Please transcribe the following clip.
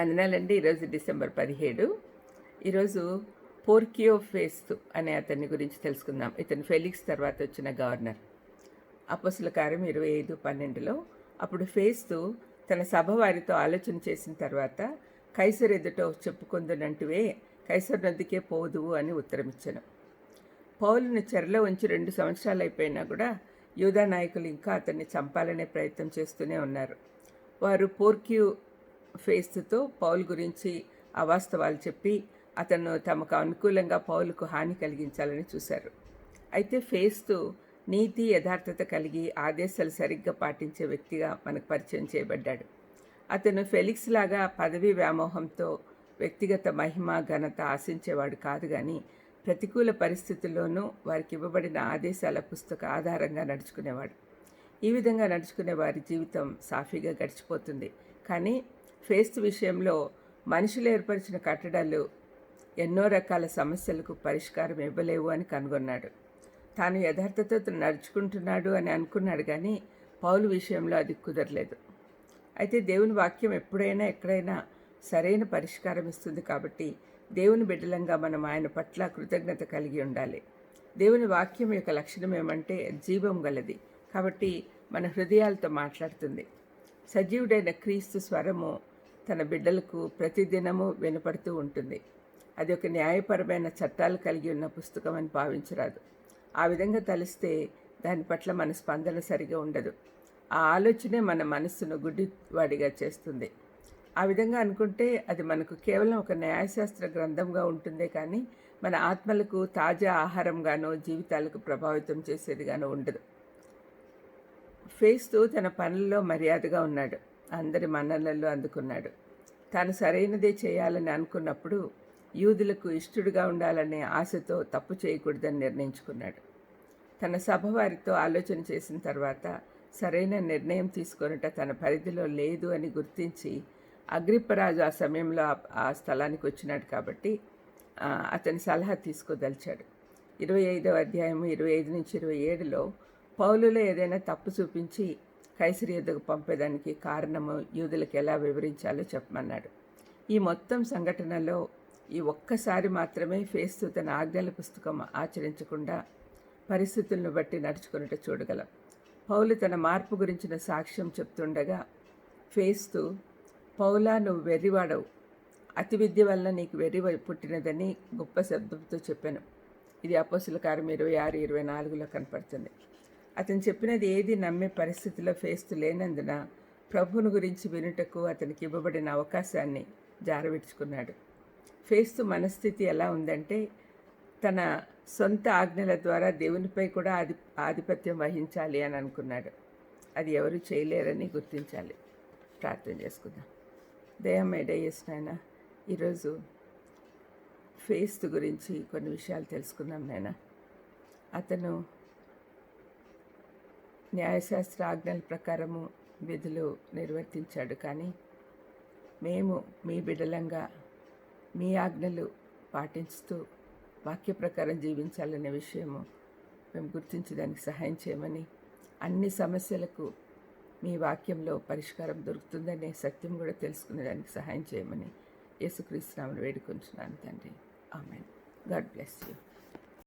వందనాలండి ఈరోజు డిసెంబర్ పదిహేడు. ఈరోజు పోర్కియో ఫేస్తు అనే అతన్ని గురించి తెలుసుకుందాం. ఇతను ఫెలిక్స్ తర్వాత వచ్చిన గవర్నర్. అపసుల కార్యం ఇరవై ఐదు పన్నెండులో అప్పుడు ఫేస్తు తన సభ వారితో ఆలోచన చేసిన తర్వాత కైసర్ ఎదుట చెప్పుకుందునంటివే కైసర్ నదికే పోదువు అని ఉత్తరమిచ్చాను. పౌలును చెరలో ఉంచి రెండు సంవత్సరాలు అయిపోయినా కూడా యూదా నాయకులు ఇంకా అతన్ని చంపాలనే ప్రయత్నం చేస్తూనే ఉన్నారు. వారు పోర్క్యూ ఫేస్తో పౌల్ గురించి అవాస్తవాలు చెప్పి అతను తమకు అనుకూలంగా పౌలుకు హాని కలిగించాలని చూశారు. అయితే ఫేస్తు నీతి యథార్థత కలిగి ఆదేశాలు సరిగ్గా పాటించే వ్యక్తిగా మనకు పరిచయం చేయబడ్డాడు. అతను ఫెలిక్స్ లాగా పదవీ వ్యామోహంతో వ్యక్తిగత మహిమ ఘనత ఆశించేవాడు కాదు కానీ ప్రతికూల పరిస్థితుల్లోనూ వారికి ఇవ్వబడిన ఆదేశాల పుస్తక ఆధారంగా నడుచుకునేవాడు. ఈ విధంగా నడుచుకునే వారి జీవితం సాఫీగా గడిచిపోతుంది. కానీ ఫేస్ విషయంలో మనుషులు ఏర్పరిచిన కట్టడాలు ఎన్నో రకాల సమస్యలకు పరిష్కారం ఇవ్వలేవు అని కనుగొన్నాడు. తాను యథార్థతతో నడుచుకుంటున్నాడు అని అనుకున్నాడు కానీ పౌలు విషయంలో అది కుదరలేదు. అయితే దేవుని వాక్యం ఎప్పుడైనా ఎక్కడైనా సరైన పరిష్కారం ఇస్తుంది కాబట్టి దేవుని బిడ్డలంగా మనం ఆయన పట్ల కృతజ్ఞత కలిగి ఉండాలి. దేవుని వాక్యం యొక్క లక్షణం ఏమంటే జీవం గలది కాబట్టి మన హృదయాలతో మాట్లాడుతుంది. సజీవుడైన క్రీస్తు స్వరము తన బిడ్డలకు ప్రతిదినము వినపడుతూ ఉంటుంది. అది ఒక న్యాయపరమైన చట్టాలు కలిగి ఉన్న పుస్తకం అని భావించరాదు. ఆ విధంగా తలిస్తే దాని పట్ల మన స్పందన సరిగా ఉండదు. ఆ ఆలోచనే మన మనస్సును గుడ్డివాడిగా చేస్తుంది. ఆ విధంగా అనుకుంటే అది మనకు కేవలం ఒక న్యాయశాస్త్ర గ్రంథంగా ఉంటుందే కానీ మన ఆత్మలకు తాజా ఆహారంగానో జీవితాలకు ప్రభావితం చేసేదిగానో ఉండదు. ఫేస్తూ తన పనుల్లో మర్యాదగా ఉన్నాడు. అందరి మన్ననల్లో అందుకున్నాడు. తాను సరైనదే చేయాలని అనుకున్నప్పుడు యూదులకు ఇష్టడుగా ఉండాలనే ఆశతో తప్పు చేయకూడదని నిర్ణయించుకున్నాడు. తన సభ వారితో ఆలోచన చేసిన తర్వాత సరైన నిర్ణయం తీసుకొనుట తన పరిధిలో లేదు అని గుర్తించి అగ్రిప్పరాజు ఆ సమయంలో ఆ స్థలానికి వచ్చినాడు కాబట్టి అతని సలహా తీసుకోదలిచాడు. ఇరవై ఐదవ అధ్యాయము ఇరవై ఐదు నుంచి ఇరవై ఏడులో పౌలులో ఏదైనా తప్పు చూపించి కైసరి యుద్ధకు పంపేదానికి కారణము యూదులకు ఎలా వివరించాలో చెప్పమన్నాడు. ఈ మొత్తం సంఘటనలో ఈ ఒక్కసారి మాత్రమే ఫేస్తూ తన ఆజ్ఞల పుస్తకం ఆచరించకుండా పరిస్థితులను బట్టి నడుచుకున్నట్టు చూడగలం. పౌలు తన మార్పు గురించిన సాక్ష్యం చెప్తుండగా ఫేస్తు పౌలా నువ్వు వెర్రివాడవు. అతి విద్య వల్ల నీకు వెర్రి పుట్టినదని గొప్ప శబ్దంతో చెప్పాను. ఇది అపోసుల కారం ఇరవై ఆరు ఇరవై నాలుగులో కనపడుతుంది. అతను చెప్పినది ఏది నమ్మే పరిస్థితిలో ఫేస్తు లేనందున ప్రభువును గురించి వినుటకు అతనికి ఇవ్వబడిన అవకాశాన్ని జారవిడ్చుకున్నాడు. ఫేస్తు మనస్థితి ఎలా ఉందంటే తన సొంత ఆజ్ఞల ద్వారా దేవునిపై కూడా ఆధి ఆధిపత్యం వహించాలి అని అనుకున్నాడు. అది ఎవరు చేయలేరని గుర్తించాలి. ప్రార్థన చేసుకుందాం. దయమేడ నాయన ఈరోజు ఫేస్తు గురించి కొన్ని విషయాలు తెలుసుకుందాం నాయన. అతను న్యాయశాస్త్ర ఆజ్ఞల ప్రకారము విధులు నిర్వర్తించాడు. కానీ మేము మీ బిడలంగా మీ ఆజ్ఞలు పాటిస్తూ వాక్య ప్రకారం జీవించాలనే విషయము మేము గుర్తించడానికి సహాయం చేయమని అన్ని సమస్యలకు మీ వాక్యంలో పరిష్కారం దొరుకుతుందనే సత్యం కూడా తెలుసుకునేదానికి సహాయం చేయమని యేసుక్రీస్తునామను వేడుకొంచున్నాను తండ్రి. ఆమెన్. God bless you.